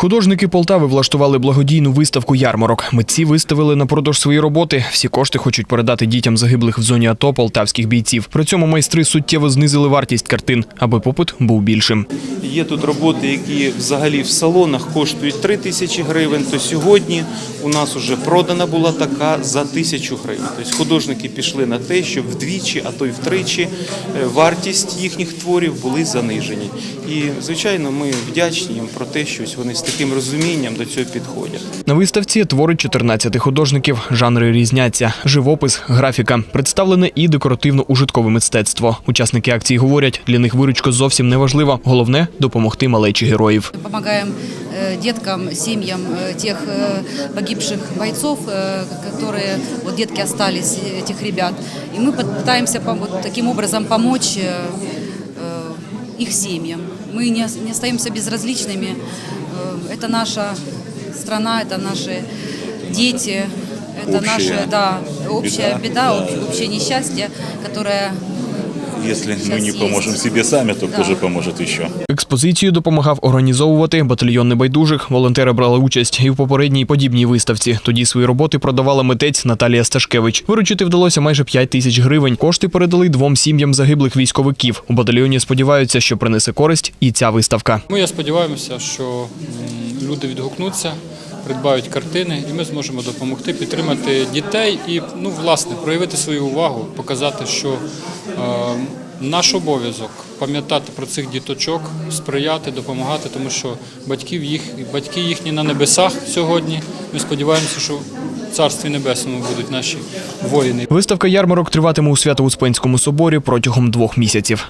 Художники Полтави влаштували благодійну виставку ярмарок. Митці виставили на продаж свої роботи. Всі кошти хочуть передати дітям загиблих в зоні АТО полтавських бійців. При цьому майстри суттєво знизили вартість картин, аби попит був більшим. Є тут роботи, які взагалі в салонах коштують 3 тисячі гривень. То сьогодні у нас вже продана була така за тисячу гривень. Тобто художники пішли на те, щоб вдвічі, а то й втричі е, вартість їхніх творів були занижені. І звичайно, ми вдячні їм про те, що вони з таким розумінням до цього підходять. На виставці твори 14 художників. Жанри різняться: живопис, графіка. Представлене і декоративно-ужиткове мистецтво. Учасники акції говорять, для них виручка зовсім не важлива. Головне допомогти малечі героїв. Помогаем э, деткам, семьям э, тех э, погибших бойцов, э, которые вот детки остались э, этих ребят. И мы пытаемся пом- вот таким образом помочь э, э, их семьям. Мы не, ос- не остаемся безразличными. Э, Это наша страна, это наши дети, это Общая наше, да, общая беда, беда, да. об- общее несчастье, которое Если мы Сейчас не есть. поможем себе сами, то Да. кто же поможет еще? Експозицію допомагав організовувати батальйон небайдужих. Волонтери брали участь і в попередній подібній виставці. Тоді свої роботи продавала митець Наталія Сташкевич. Виручити вдалося майже 5 тисяч гривень. Кошти передали двом сім'ям загиблих військовиків. У батальйоні сподіваються, що принесе користь і ця виставка. Ми сподіваємося, що люди відгукнуться, придбають картини, і ми зможемо допомогти підтримати дітей і ну, власне проявити свою увагу, показати, що наш обов'язок пам'ятати про цих діточок, сприяти, допомагати, тому що батьків їх, батьки їхні на небесах сьогодні. Ми сподіваємося, що в царстві небесному будуть наші воїни. Виставка ярмарок триватиме у Свято-Успенському соборі протягом двох місяців.